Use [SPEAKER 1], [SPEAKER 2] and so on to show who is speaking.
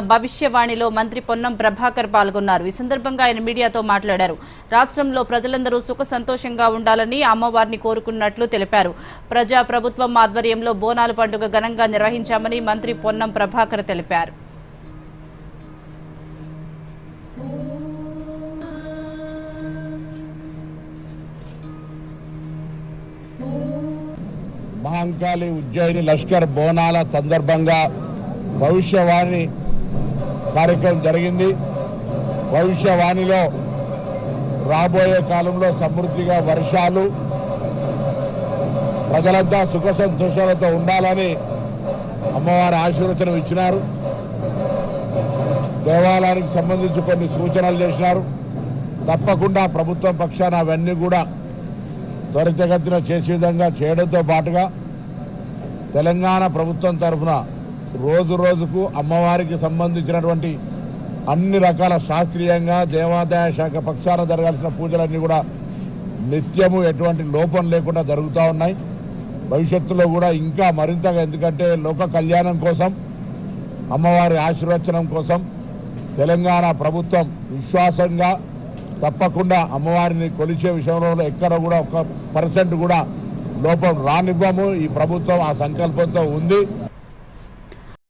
[SPEAKER 1] భవిష్యవాణిలో మంత్రి పొన్నం ప్రభాకర్ పాల్గొన్నారు. ఈ సందర్భంగా ఆయన మీడియాతో మాట్లాడారు. రాష్ట్రంలో ప్రజలందరూ సుఖ సంతోషంగా ఉండాలని అమ్మవారిని కోరుకున్నట్లు తెలిపారు. ప్రజా ప్రభుత్వం ఆధ్వర్యంలో బోనాల పండుగ ఘనంగా నిర్వహించామని మంత్రి పొన్నం ప్రభాకర్ తెలిపారు.
[SPEAKER 2] మహంకాళి ఉజ్జయిని లష్కర్ బోనాల సందర్భంగా భవిష్యవాణి కార్యక్రమం జరిగింది. భవిష్యవాణిలో రాబోయే కాలంలో సమృద్ధిగా వర్షాలు ప్రజలంతా సుఖ సంతోషాలతో ఉండాలని అమ్మవారి ఆశీర్వచనం ఇచ్చినారు. దేవాలయానికి సంబంధించి కొన్ని సూచనలు చేసినారు. తప్పకుండా ప్రభుత్వం పక్షాన అవన్నీ కూడా త్వరితగతిన చేసే విధంగా చేయడంతో పాటుగా తెలంగాణ ప్రభుత్వం తరఫున రోజు రోజుకు అమ్మవారికి సంబంధించినటువంటి అన్ని రకాల శాస్త్రీయంగా దేవాదాయ శాఖ పక్షాన జరగాల్సిన పూజలన్నీ కూడా నిత్యము ఎటువంటి లోపం లేకుండా జరుగుతూ ఉన్నాయి. భవిష్యత్తులో కూడా ఇంకా మరింతగా ఎందుకంటే లోక కళ్యాణం కోసం అమ్మవారి ఆశీర్వచనం కోసం తెలంగాణ ప్రభుత్వం విశ్వాసంగా తప్పకుండా అమ్మవారిని కొలిచే విషయంలో ఎక్కడ కూడా ఒక పర్సెంట్ కూడా లోపం రానివ్వము. ఈ ప్రభుత్వం ఆ సంకల్పంతో ఉంది.